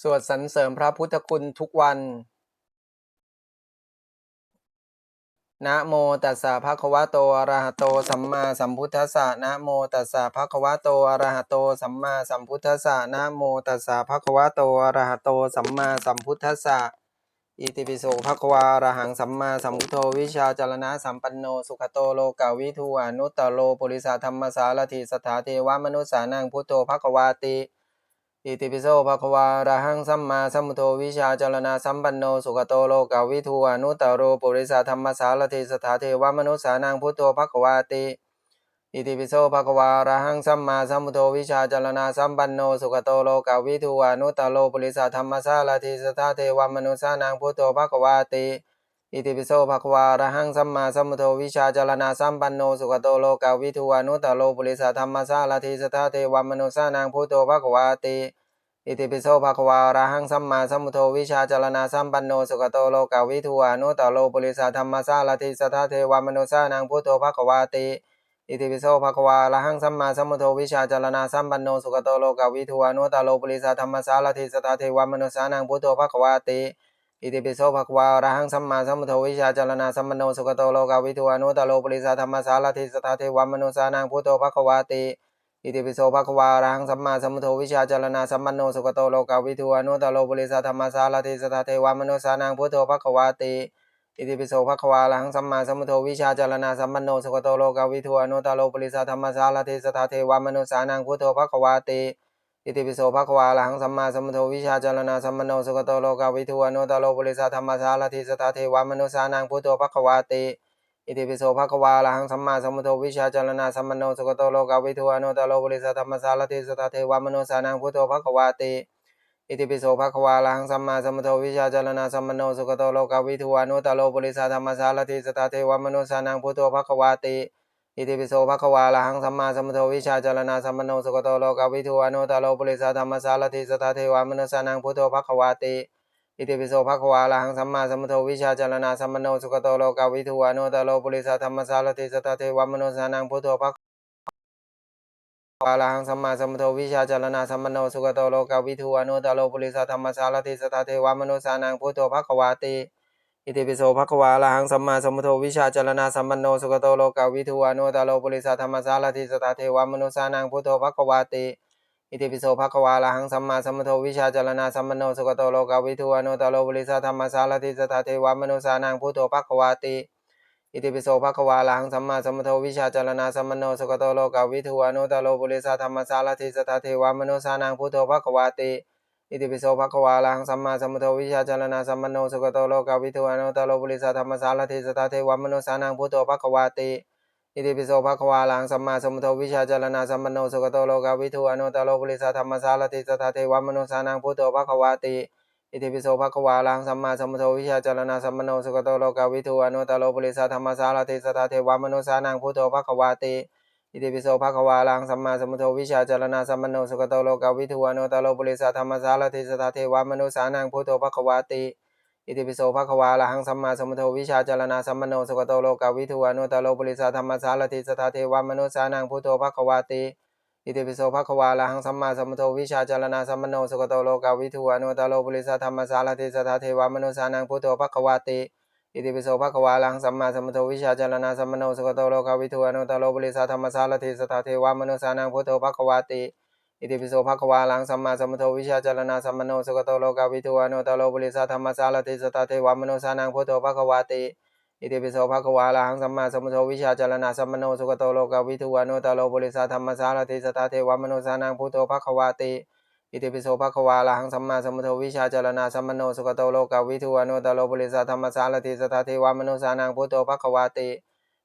สวดสรรเสริมพระพุทธคุณทุกวัน นะโมตัสสะภะคะวะโตอะระหะโต สัมมาสัมพุทธัสสะ นะโมตัสสะภะคะวะโตอะระหะโต สัมมาสัมพุทธัสสะ นะโมตัสสะภะคะวะโตอะระหะโต สัมมาสัมพุทธัสสะ อิติปิโสภะคะวาอะระหังสัมมาสัมพุทโธวิชาจารณะสัมปันโน สุขโตโลกาวิทูอนุตตโลปุริสาธรรมสารถิสถาเทวมนุสสานังพุทโธภะคะวาติ อิติปิโสภะคะวาระหังสัมมาสัมพุทโธวิชาจรณะสัมปันโนสุขโตโลกาวิทูอนุตตโลปุริสาธรรมสารถิสถาเทวมนุสสานังพุทโธภะคะวาติอิติปิโสภะคะวาระหังสัมมาสัมพุทโธวิชาจรณะสัมปันโนสุขโตโลกาวิทูอนุตตโลปุริสาธรรมสารถิสถาเทวมนุสสานังพุทโธภะคะวาติ อิติปิโสภควาระหังสัมมาสัมพุทโธวิชาจารณะสัมปันโนสุขโตโลกาวิทูอนุตตโลปุริสธรรมสารถิสถาเทวมนุสานังพุทโธภควาติอิติปิโสภควาระหังสัมมาสัมพุทโธวิชาจารณะสัมปันโนสุขโตโลกาวิทูอนุตตโลปุริสธรรมสารถิสถาเทวมนุสานังพุทโธภควาติอิติปิโสภควาระหังสัมมาสัมพุทโธวิชาจารณะสัมปันโนสุขโตโลกาวิทูอนุตตโลปุริสธรรมสารถิสถาเทวมนุสานังพุทโธภควาติ อิติปิโสภควาอรหังสัมมาสัมพุทโธวิชาจารณะสัมปโนสุขโตโลกาวิทูอนุตโลปริสาธรรมสารถิสถาเทวมนุสานังพุทโธภควาติอิติปิโสภควาอรหังสัมมาสัมพุทโธวิชาจารณะสัมปโนสุขโตโลกาวิทูอนุตโลปริสาธรรมสารถิสถาเทวมนุสานังพุทโธภควาติอิติปิโสภควาอรหังสัมมาสัมพุทโธวิชาจารณะสัมปโนสุขโตโลกาวิทูอนุตโลปริสาธรรมสารถิสถาเทวมนุสานังพุทโธภควาติ อิติปิโสภควาอะระหังสัมมาสัมพุทโธวิชาจารณะสัมปันโนสุขโตโลกาวิทูอนุตโลปุริสาธรรมสารถิสถาเทวมนุสานังพุทโธภควาติอิติปิโสภควาอะระหังสัมมาสัมพุทโธวิชาจารณะสัมปันโนสุขโตโลกาวิทูอนุตโลปุริสาธรรมสารถิสถาเทวมนุสานังพุทโธภควาติอิติปิโสภควาอะระหังสัมมาสัมพุทโธวิชาจารณะสัมปันโนสุขโตโลกาวิทูอนุตโลปุริสาธรรมสารถิสถาเทวมนุสานังพุทโธภควาติ อิติปิโสภควาอะระหังสัมมาสัมพุทโธวิชาจารณะสัมปันโนสุขโตโลกาวิทูอนุตโลปุริสาธรรมสารถิสถาเทวมนุสานังพุทโธภควาติอิติปิโสภควาอะระหังสัมมาสัมพุทโธวิชาจารณะสัมปันโนสุขโตโลกาวิทูอนุตโลปุริสาธรรมสารถิสถาเทวมนุสานังพุทโธภควาอะระหังสัมมาสัมพุทโธวิชาจารณะสัมปันโนสุขโตโลกาวิทูอนุตโลปุริสาธรรมสารถิสถาเทวมนุสานังพุทโธภควาติ อิติปิโสภควาอะระหังสัมมาสัมพุทโธวิชาจารณะสัมปันโนสุขโตโลกาวิทูอนุตตโลปุริสาธรรมสารถิสถาเทวมนุสานังพุทโธภควาติอิติปิโสภควาอะระหังสัมมาสัมพุทโธวิชาจารณะสัมปันโนสุขโตโลกาวิทูอนุตตโลปุริสาธรรมสารถิสถาเทวมนุสานังพุทโธภควาติอิติปิโสภควาอะระหังสัมมาสัมพุทโธวิชาจารณะสัมปันโนสุขโตโลกาวิทูอนุตตโลปุริสาธรรมสารถิสถาเทวมนุสานังพุทโธภควาติ อิติปิโสภะคะวาอะระหังสัมมาสัมพุทโธวิชาจารณะสัมปันโนสุขโตโลกาวิทูอนุตโลปุริสธรรมสารถิสถาเทวมนุสานังพุทโธภะคะวาติอิติปิโสภะคะวาอะระหังสัมมาสัมพุทโธวิชาจารณะสัมปันโนสุขโตโลกาวิทูอนุตโลปุริสธรรมสารถิสถาเทวมนุสานังพุทโธภะคะวาติอิติปิโสภะคะวาอะระหังสัมมาสัมพุทโธวิชาจารณะสัมปันโนสุขโตโลกาวิทูอนุตโลปุริสธรรมสารถิสถาเทวมนุสสานังพุทโธภะคะวาติ อิติปิโสภะคะวาอะระหังสัมมาสัมพุทโธวิชาจารณะสัมปันโนสุขโตโลกาวิทูอนุตโลปุริสธรรมสารถิสถาเทวมนุสานังพุทโธภะคะวาติอิติปิโสภะคะวาอะระหังสัมมาสัมพุทโธวิชาจารณะสัมปันโนสุขโตโลกาวิทูอนุตโลปุริสธรรมสารถิสถาเทวมนุสานังพุทโธภะคะวาติอิติปิโสภะคะวาอะระหังสัมมาสัมพุทโธวิชาจารณะสัมปันโนสุขโตโลกาวิทูอนุตโลปุริสธรรมสารถิสถาเทวมนุสสานังพุทโธภะคะวาติ อิติปิโสภะคะวาอะระหังสัมมาสัมพุทโธวิชาจารณะสัมปันโนสุขโตโลกาวิทูอนุตโลปุริสาธรรมสารถิสถาเทวมนุสานังพุทโธภะคะวาติอิติปิโสภะคะวาอะระหังสัมมาสัมพุทโธวิชาจารณะสัมปันโนสุขโตโลกาวิทูอนุตโลปุริสาธรรมสารถิสถาเทวมนุสานังพุทโธภะคะวาติอิติปิโสภะคะวาอะระหังสัมมาสัมพุทโธวิชาจารณะสัมปันโนสุขโตโลกาวิทูอนุตโลปุริสาธรรมสารถิสถาเทวมนุสสานังพุทโธภะคะวาติ อิติปิโสภะควาอะระหังสัมมาสัมพุทโธวิชาจารณะสัมปันโนสุขโตโลกาวิทูอนุตโลปุริสาธรรมสารถิสถาเทวมนุสานังพุทโธภะควาติ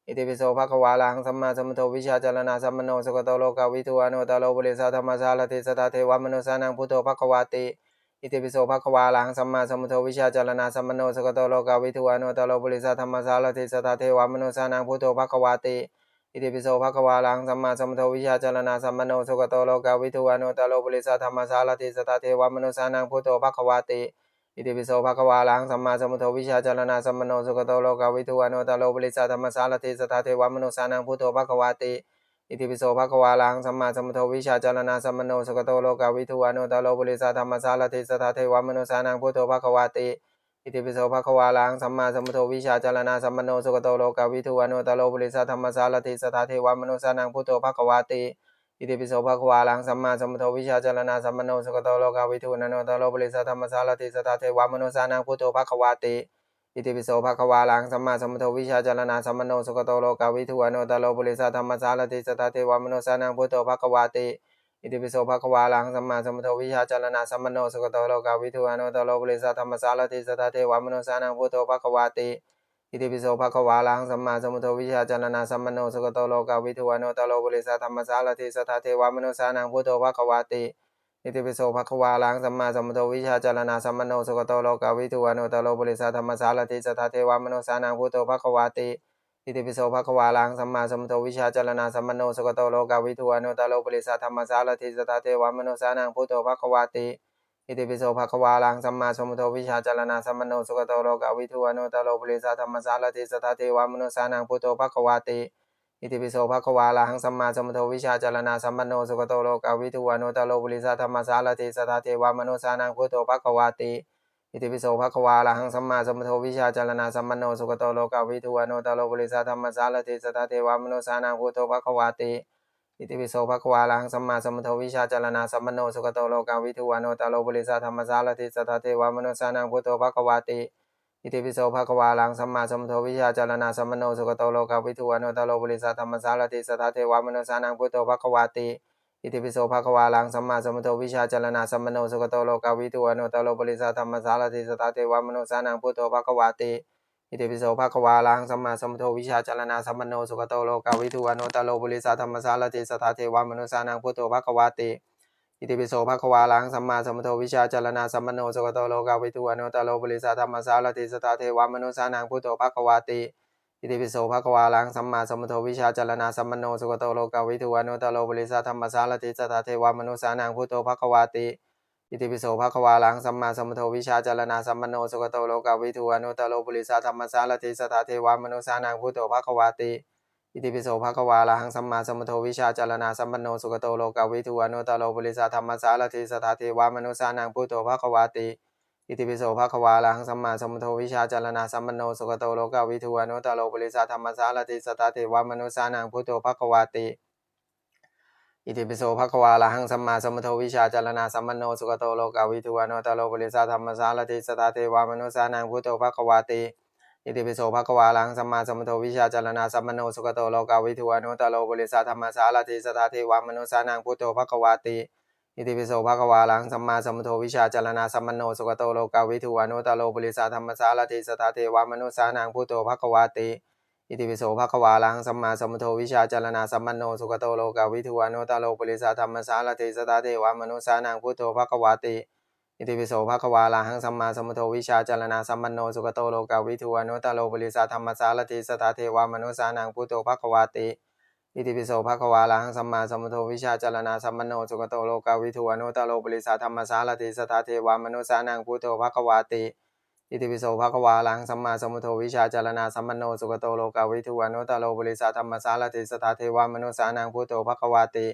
อิติปิโสภะควาอะระหังสัมมาสัมพุทโธวิชาจารณะสัมปันโนสุขโตโลกาวิทูอนุตโลปุริสาธรรมสารถิสถาเทวมนุสานังพุทโธภะควาติอิติปิโสภะควาอะระหังสัมมาสัมพุทโธวิชาจารณะสัมปันโนสุขโตโลกาวิทูอนุตโลปุริสาธรรมสารถิสถาเทวมนุสานังพุทโธภะควาติ อิติปิโสภะคะวาอะระหังสัมมาสัมพุทโธวิชาจารณะสัมปันโนสุขโตโลกาวิทูอนุตโลปุริสาธรรมสารถิสถาเทวมนุสานังพุทโธภะคะวาติอิติปิโสภะคะวาอะระหังสัมมาสัมพุทโธวิชาจารณะสัมปันโนสุขโตโลกาวิทูอนุตโลปุริสาธรรมสารถิสถาเทวมนุสานังพุทโธภะคะวาติอิติปิโสภะคะวาลังสัมมาสัมพุทโธวิชาจารณะสัมมโนสุขโตโลกาวิทูอนุตโลปุริสาธรรมสารติสทธาเทวมนุสานังพุทโธภะคะวาติ อิติปิโสภะควาลังสัมมาสัมพุทโธวิชาจารณะสัมมโนสุขโตโลกาวิทูอนุตโลปุริสธรรมสารติสทธาเทวมนุสานังพุทโธภะควาติอิติปิโสภะควาลังสัมมาสัมพุทโธวิชาจารณะสัมมโนสุขโตโลกาวิทูอนุตโลปุริสธรรมสารติสทธาเทวมนุสานังพุทโธภะควาติอิติปิโสภะควาลังสัมมาสัมพุทโธวิชาจารณะสัมมโนสุขโตโลกาวิทูอนุตโลปุริสธรรมสารติสตาเทวมนุสานังพุทโธภะควาติ อิติปิโสภะควาลังสัมมาสัมพุทโธวิชาจารณะสัมมโนสุขโตโลกาวิทูอนุตโลปุริสาธรรมสารติสตตาเทวมนุสานังพุทโธภะควาติอิติปิโสภะควาลังสัมมาสัมพุทโธวิชาจารณะสัมมโนสุขโตโลกาวิทูอนุตโลปุริสาธรรมสารติสตตาเทวมนุสานังพุทโธภะควาติอิติปิโสภะควาลังสัมมาสัมพุทโธวิชาจารณะสัมมโนสุขโตโลกาวิทูอนุตโลปุริสาธรรมสารติสตถาเทวมโนสานังพุทโธภะควาติ อิติปิโสภะคะวาลังสัมมาสัมพุทโธวิชาจารณะสัมมโนสุขโตโลกาวิทูอนุตโลปุริสาธรรมสารติสตาเทวมโนสานังพุทโธภะคะวาติอิติปิโสภะคะวาลังสัมมาสัมพุทโธวิชาจารณะสัมมโนสุขโตโลกาวิทูอนุตโลปุริสาธรรมสารติสตาเทวมโนสานังพุทโธภะคะวาติอิติปิโสภะคะวาลังสัมมาสัมพุทโธวิชาจารณะสัมปันโนสุขโตโลกาวิทูอนุตโลปุริสาธรรมสารติสทธาเทวามนุสานังพุทโธภะคะวาติ อิติปิโสภควาลาหังสัมมาสัมพุทโธวิชาจารณะสัมปันโนสุขโตโลกาวิทูอนุตโลปุริสาธรรมสารติสทธาเทวามนุสานังพุทโธภควาติอิติปิโสภควาลาหังสัมมาสัมพุทโธวิชาจารณะสัมปันโนสุขโตโลกาวิทูอนุตโลปุริสาธรรมสารติสทธาเทวามนุสานังพุทโธภควาติอิติปิโสภควาลังสัมมาสัมพุทโธวิชาจารณะสัมมโนสุขโตโลกาวิทูอนุตโลปุริสาธรรมสารติสทธาเทวมนุสานังพุทโธภควาติ อิติปิโสภะควาลังสัมมาสัมพุทโธวิชาจารณะสัมมโนสุขโตโลกาวิทูอนุตโลปริสาธรรมสารติสทธาเทวมนุสานังพุทโธภควาติอิติปิโสภะควาลังสัมมาสัมพุทโธวิชาจารณะสัมมโนสุขโตโลกาวิทูอนุตโลปริสาธรรมสารติสทธาเทวมนุสานังพุทโธภควาติอิติปิโสภควาลังสัมมาสัมพุทโธวิชาจารณะสัมมโนสุขโตโลกาวิทูอนุตโลปริสาธรรมสารติสตาเทวามนุสานังพุทโธภควาติ อิติปิโสภะควาลังสัมมาสัมพุทโธวิชาจารณะสัมมโนสุขโตโลกาวิทูอนุตโลปุริสาธรรมสารติสตาเทวามนุสานังพุทโธภะควาติอิติปิโสภะควาลังสัมมาสัมพุทโธวิชาจารณะสัมมโนสุขโตโลกาวิทูอนุตโลปุริสาธรรมสารติสตาเทวามนุสานังพุทโธภะควาติอิติปิโสภะควาลังสัมมาสัมพุทโธวิชาจารณะสัมปโนสุขโตโลกาวิทูอนุตโลปุริสาธรรมสารติสทธาเทวามนุสานังพุทโธภะควาติ อิติปิโสภควาลังสัมมาสัมพุทโธวิชาจารณะสัมปันโนสุขโตโลกาวิทูอนุตโลปริสาธรรมสารติสทธาเทวามนุสานังพุทโธภควาติอิติปิโสภควาลาหังสัมมาสัมพุทโธวิชาจารณะสัมปันโนสุขโตโลกาวิทูอนุตโลปริสาธรรมสารติสทธาเทวามนุสานังพุทโธภควาติอิติปิโสภควาลังสัมมาสัมพุทโธวิชาจารณะสัมมโนสุขโตโลกาวิทูอนุตโลปริสาธรรมสารติสทธาเทวามนุสานังพุทโธภควาติ อิติปิโสภะควาลังสัมมาสัมพุทโธวิชาจารณะสัมมโนสุขโตโลกาวิทูอนุตโลปุริสาธรรมสารติสทธาเทวามนุสานังพุทโธภะควาติอิติปิโสภะควาลังสัมมาสัมพุทโธวิชาจารณะสัมมโนสุขโตโลกาวิทูอนุตโลปุริสาธรรมสารติสทธาเทวามนุสานังพุทโธภะควาติอิติปิโสภะควาลาหังสัมมาสัมพุทโธวิชาจารณะสัมปันโนสุขโตโลกาวิทูอนุตโลปุริสาธรรมสารติสทธาเทวามนุสานังพุทโธภะควาติ อิติปิโสภะควาลาหังสัมมาสัมพุทโธวิชาจารณะสัมปันโนสุขโตโลกาวิทูอนุตโลปริสาธรรมสารติสทธาเทวามนุสานังพุทโธภะควาติอิติปิโสภะควาลังสัมมาสัมพุทโธวิชาจารณะสัมปันโนสุขโตโลกาวิทูอนุตโลปริสาธรรมสารติสทธาเทวามนุสานังพุทโธภะควาติ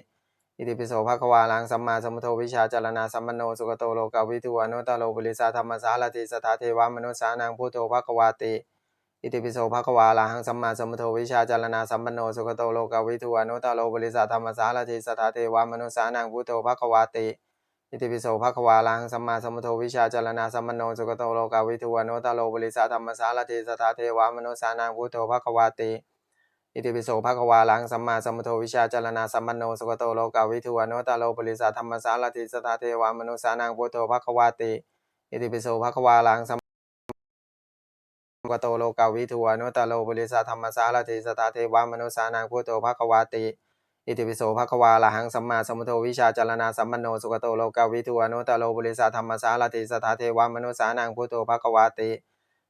อิติปิโสภะควาลังสัมมาสัมพุทโธวิชาจารณะสัมปันโนสุขโตโลกาวิทูอนุตโลปริสาธรรมสารติสทธาเทวามนุสานังพุทโธภะควาติ อิติปิโสภะควาลาหังสัมมาสัมพุทโธวิชาจารณะสัมปันโนสุขโตโลกาวิทูอนุตตโลปุริสาธรรมสารติสทธาเทวามนุสานังพุทโธภะควาติอิติปิโสภะควาลังสัมมาสัมพุทโธวิชาจารณะสัมปันโนสุขโตโลกาวิทูอนุตตโลปุริสาธรรมสารติสทธาเทวามนุสานังพุทโธภะควาติ อิติปิโสภะควาลังสัมมาสัมพุทโธวิชาจารณะสัมปันโนสุขโตโลกาวิทูอนุตตโลปริสาธรรมสารติสทธาเทวามนุสานังพุทโธภะควาติอิติปิโสภะควาลังสัม สุขโตโลกาวิทูอนุตโลปุริสาธรรมสารติสทธาเทวามนุสานังพุทโธภควาติ อิติปิโสภควาละหังสัมมาสมุทโธวิชาจารณะสัมปันโนสุขโตโลกาวิทูอนุตโลปุริสาธรรมสารติสทธาเทวามนุสานังพุทโธภควาติ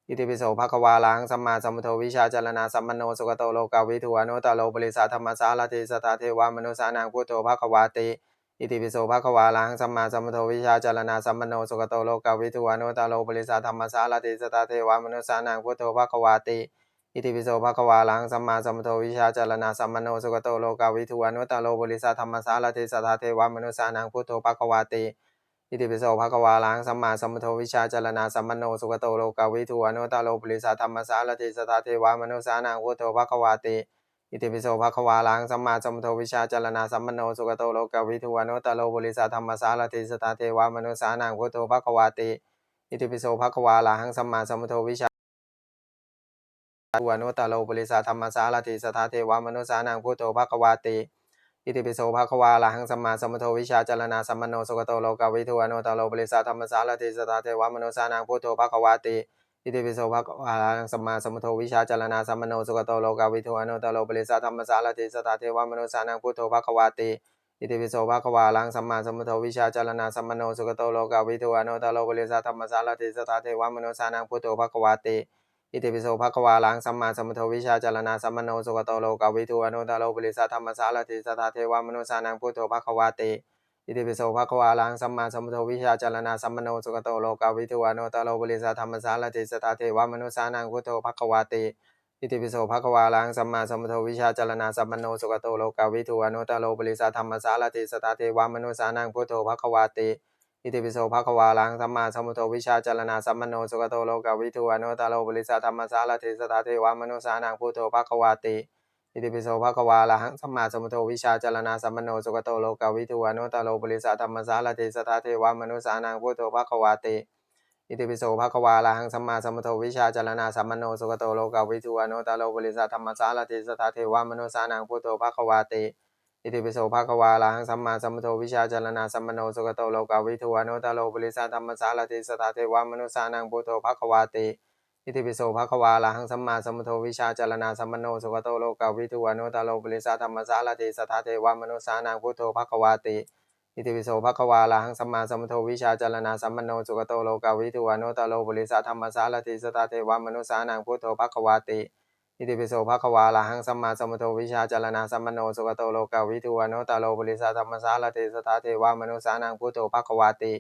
อิติปิโสภควาลังสัมมาสัมพุทโธวิชาจารณะสัมปันโนสุขโตโลกาวิทูอนุตโลปุริสาธรรมสารติสทธาเทวามนุสานังพุทโธภควาติ อิติปิโสภะคะวาลังสัมมาสัมพุทโธวิชาจารณะสัมปันโนสุขโตโลกาวิทูอนุตตโลปริสาธรรมสารติสทธาเทวามนุสานังพุทโธภะคะวาติอิติปิโสภะคะวาลังสัมมาสัมพุทโธวิชาจารณะสัมมโนสุขโตโลกาวิทูอนุตตโลบริสาธรรมสารติสัทธาเทวมนุสานังพุทโธภะคะวาติอิติปิโสภะคะวาลังสัมมาสัมพุทโธวิชาจารณะสัมมโนสุขโตโลกาวิทูอนุตตโลบริสาธรรมสารติสัทธาเทวมนุสานังพุทโธภะคะวาติ อิติปิโสภะควาลังสัมมาสัมพุทโธวิชาจารณะสัมมโนสุขโตโลกาวิทูอนุตโลบุริสาธรรมสารติสัทธาเทวมนุสานังพุทโธภะควาติอิติปิโสภะควาลังสัมมาสัมพุทโธวิชาวานุตโลปุริสาธรรมสารติสทธาเทวามนุสานังพุทโธภควาติอิติปิโสภควาลังสัมมาสัมพุทโธวิชาจารณาสัมมโนสุขโตโลกาวิทูอนุตโลปุริสาธรรมสารติสทธาเทวามนุสานังพุทโธภควาติ อิติปิโสภควาลังสัมมาสัมพุทโธวิชาจารณาสัมมโนสุขโตโลกาวิทูอนุตโลปริสาธรรมสารติสทธาเทวมนุสานังพุทโธภควาติอิติปิโสภควาลังสัมมาสัมพุทโธวิชาจารณาสัมมโนสุขโตโลกาวิทูอนุตโลปริสาธรรมสารติสทธาเทวมนุสานังพุทโธภควาติอิติปิโสภะควาลังสัมมาสัมพุทโธวิชาจารณาสัมมโนสุขโตโลกาวิทูอนุตโลปริสาธรรมสารติสทธาเทวมนุสานังพุทโธภะคะวาติ อิติปิโสภะคะวาลังสัมมาสัมพุทโธวิชาจารณาสัมมโนสุขโตโลกาวิทูอนุตตโลปุริสาธรรมสารติสทธาเทวมนุสานังพุทโธภะคะวาติอิติปิโสภะคะวาลังสัมมาสัมพุทโธวิชาจารณาสัมมโนสุขโตโลกาวิทูอนุตตโลปุริสาธรรมสารติสทธาเทวมนุสานังพุทโธภะคะวาติอิติปิโสภะคะวาลังสัมมาสัมพุทโธวิชาจารณาสัมมโนสุขโตโลกาวิทูอนุตตโลบริสาธรรมสารติสตาเทวามนุสานังพุทโธภะคะวาติ อิติปิโสภะควาลังสัมมาสัมพุทโธวิชาจารณาสัมมโนสุขโตโลกาวิทูอนุตโลบุริสาธรรมสารติสตาเทวามนุสานังพุทโธภะควาติอิติปิโสภะควาลังสัมมาสัมพุทโธวิชาจารณาสัมมโนสุขโตโลกาวิทูอนุตโลบุริสาธรรมสารติสตาเทวามนุสานังพุทโธภะควาติอิติปิโสภะควาลาหังสัมมาสัมพุทโธวิชาจารณาสัมมโนสุขโตโลกาวิทูอนุตโลปุริสาธรรมสารติสตาเทวามนุสานังพุทโธภะควาติ อิติปิโสภะคะวาลาหังสัมมาสัมพุทโธวิชาจารณาสัมมโนสุขโตโลกาวิทูอนุตตโลปริสาธรรมสารติสตาเทวามนุสานังพุทโธภควาติอิติปิโสภะคะวาลาหังสัมมาสัมพุทโธวิชาจารณาสัมมโนสุขโตโลกาวิทูอนุตตโลปริสาธรรมสารติสตาเทวามนุสานังพุทโธภควาติอิติปิโสภะคะวาลาหังสัมมาสัมพุทโธวิชาจารณาสัมมโนสุขโตโลกาวิทูอนุตตโลปริสาธรรมสารติสตาเทวามนุสานังพุทโธภควาติ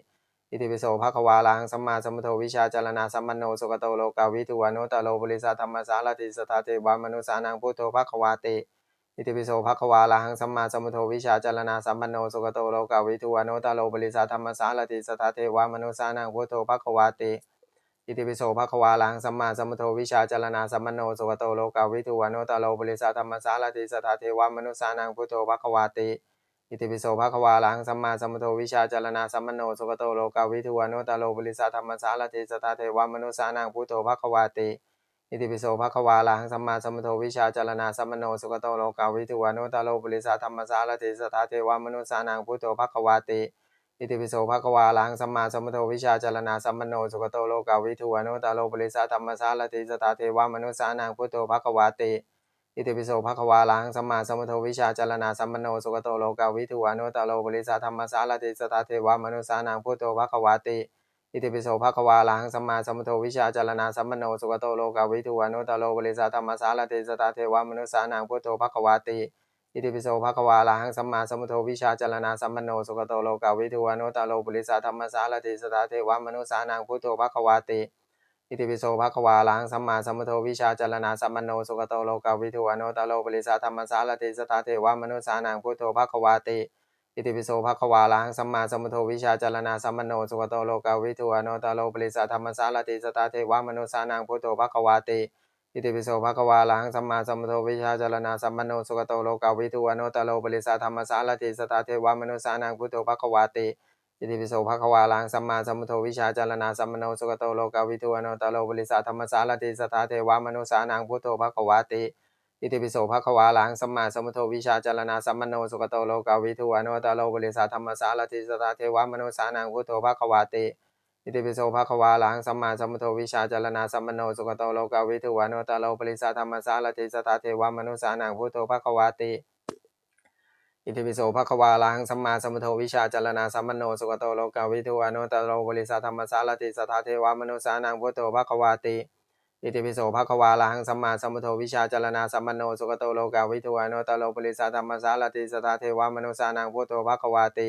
อิติปิโสภะควาลังสัมมาสัมพุทโธวิชาจารณาสัมมโนสุขโตโลกาวิทูอนุตโลปุริสาธรรมสารติสตาเทวามนุสานังพุทโธภะควาติอิติปิโสภะควาลังสัมมาสัมพุทโธวิชาจารณาสัมมโนสุขโตโลกาวิทูอนุตโลปุริสาธรรมสารติสตาเทวามนุสานังพุทโธภะควาติอิติปิโสภะควาลังสัมมาสัมพุทโธวิชาจารณาสัมมโนสุขโตโลกาวิทูอนุตโลปุริสาธรรมสารติสทาเทวามนุสานังพุทโธภะควาติ อิติปิโสภะควาลังสัมมาสัมพุทโธวิชาจารณาสัมมโนสุขโตโลกาวิทูอนุตตโลปุริสาธรรมสารติสทธาเทวมนุสานังพุทโธภะควาติอิติปิโสภะควาลังสัมมาสัมพุทโธวิชาจารณาสัมมโนสุขโตโลกาวิทูอนุตตโลปุริสาธรรมสารติสทธาเทวมนุสานังพุทโธภะควาติอิติปิโสภะควาลังสัมมาสัมพุทโธวิชาจารณาสัมมโนสุขโตโลกาวิทูอนุตตโลปุริสาธรรมสารติสตาเทวามนุสานังพุทโธภะควาติ อิติปิโสภควาลังสัมมาสัมพุทโธวิชาจารณาสัมมโนสุขโตโลกาวิทูอนุตโลปุริสาธรรมสารติสตาเทวามนุสานังพุทโธภควาติอิติปิโสภควาลังสัมมาสัมพุทโธวิชาจารณาสัมมโนสุขโตโลกาวิทูอนุตโลปุริสาธรรมสารติสตาเทวามนุสานังพุทโธภควาติอิติปิโสภควาลังสัมมาสัมพุทโธวิชาจารณาสัมมโนสุขโตโลกาวิทูอนุตโลปุริสาธรรมสารติสตาเทวมนุสานังพุทโธภควาติ อิติปิโสภควาลังสัมมาสัมพุทโธวิชาจารณาสัมมโนสุขโตโลกาวิทูอนุตโลปริสาธรรมสารติสตาเทวมนุสานังพุทโธภควาติอิติปิโสภควาลังสัมมาสัมพุทโธวิชาจารณาสัมมโนสุขโตโลกาวิทูอนุตโลปริสาธรรมสารติสตาเทวมนุสานังพุทโธภควาติอิติปิโสภควาลังสัมมาสัมพุทโธวิชาจารณาสัมมโนสุขโตโลกาวิทูอนุตโลปริสาธรรมสารติสตาเทวมนุสานังพุทโธภควาติ อิติปิโสภควาลังสัมมาสัมพุทโธวิชาจารณาสัมมโนสุขโตโลกาวิทูอนุตโลปุริสาธรรมสารติสตาเทวมนุสานังพุทโธภควาติอิติปิโสภควาลังสัมมาสัมพุทโธวิชาจารณาสัมมโนสุขโตโลกาวิทูอนุตโลปุริสาธรรมสารติสตาเทวมนุสานังพุทโธภควาติอิติปิโสภควาลังสัมมาสัมพุทโธวิชาจารณาสัมมโนสุขโตโลกาวิทูอนุตโลปริสาธรรมสารติสตาเทวมนุสานังพุทโธภควาติ อิติปิโสภควาลังสัมมาสัมพุทโธวิชาจารณาสัมมโนสุขโตโลกาวิทูอนุตตโลปริสาธรรมสารติสตาเทวมนุสานังพุทโธภควาติอิติปิโสภควาลังสัมมาสัมพุทโธวิชาจารณาสัมมโนสุขโตโลกาวิทูอนุตตโลปริสาธรรมสารติสตาเทวมนุสานังพุทโธภควาติ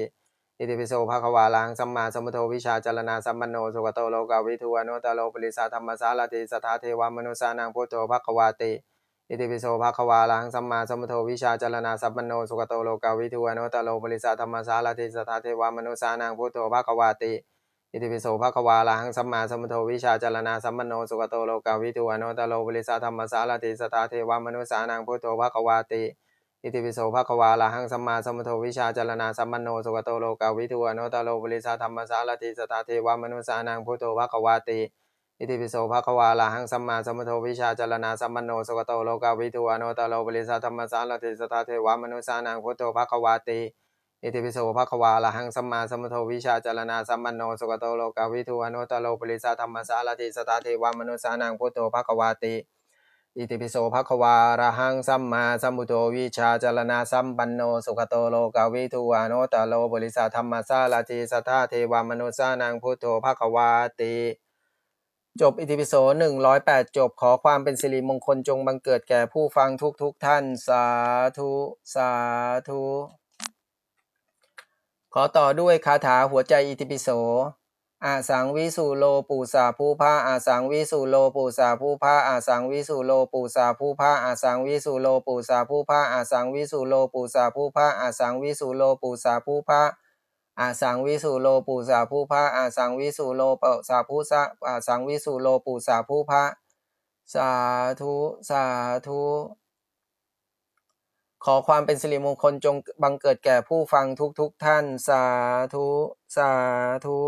อิติปิโสภควาลังสัมมาสัมพุทโธวิชาจารณาสัมปันโนสุขโตโลกาวิทูอนุตตโลปริสาธรรมสารติสทธาเทวามนุสานังพุทโธภควาติ อิติปิโสภควาลังสัมมาสัมพุทโธวิชาจารณาสัมปันโนสุขโตโลกาวิทูอนุตโลปริสาธรรมสารติสทธาเทวามนุสานังพุทโธภควาติอิติปิโสภควาลังสัมมาสัมพุทโธวิชาจารณาสัมปันโนสุขโตโลกาวิทูอนุตโลบริสาธรรมสารติสตาเทวมนุสานังพุทโธภควาติอิติปิโสภควาลาหังสัมมาสัมพุทโธวิชาจารณาสัมปันโนสุขโตโลกาวิทูอนุตโลบริสาธรรมสารติสตาเทวมนุสานังพุทโธภควาติ อิติปิโสภควาลาหังสัมมาสัมพุทโธวิชาจารณาสัมปันโนสุขโตโลกาวิทูอนุตโลบริสาธรรมสารติสตาเทวมนุสานังพุทโธภควาติอิติปิโสภควาละหังสัมมาสัมพุทโธวิชาจารณาสัมปันโนสุขโตโลกาวิทูอนุตโลปริสาธรรมสารติสตาเทวามนุสานังพุทโธภควาติอิติปิโสภควาระหังสัมมาสัมพุทโธวิชาจารณาสัมปันโนสุขโตโลกาวิทูอนุตโลปริสาธรรมสารติสตาเทวามนุสานังพุทโธภควาติ จบอิติปิโสหนึ่งร้อยแปดจบขอความเป็นสิริมงคลจงบังเกิดแก่ผู้ฟังทุกทุกท่าน สาธุ สาธุ ขอต่อด้วยคาถาหัวใจอิติปิโส อาสังวิสุโลปูสาภูพาอาสังวิสุโลปูสาภูพาอาสังวิสุโลปูสาภูพาอาสังวิสุโลปูสาภูพาอาสังวิสุโลปูสาภูพาอาสังวิสุโลปูสาภูพา อาสังวิสุโลปูสาผู้พระอาสังวิสุโลปูสาผู้สะอาสังวิสุโลปูสาผู้พระสาธุสาธุขอความเป็นสิริมงคลจงบังเกิดแก่ผู้ฟังทุกๆทท่าน สาธุ สาธุ